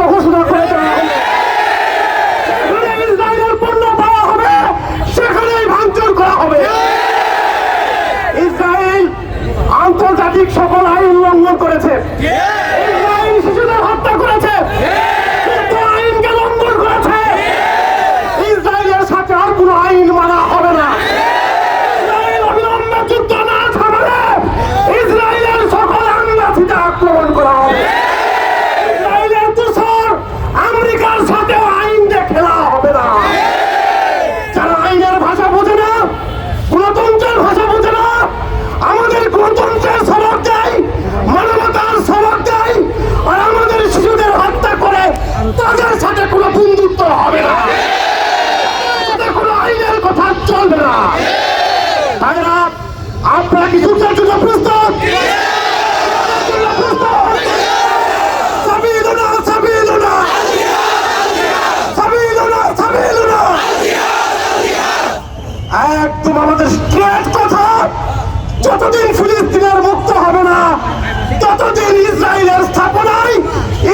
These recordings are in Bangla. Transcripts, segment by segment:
তখন শুধু কিন্তু আমাদের স্ট্রেট কথা যতদিন ফিলিস্তিনের মুক্ত হবে না ততদিন ইসরায়েলের স্থাপনায়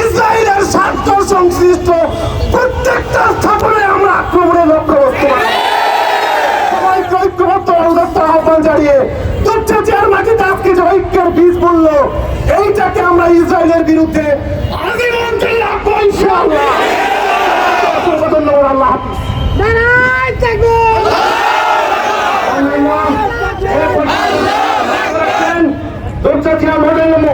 ইসরায়েলের স্বার্থ সংশ্লিষ্ট প্রত্যেকটা আমরা ঐক্যের বীজ এইটাকে আমরা বিরুদ্ধে আল্লাহ হাফিজ।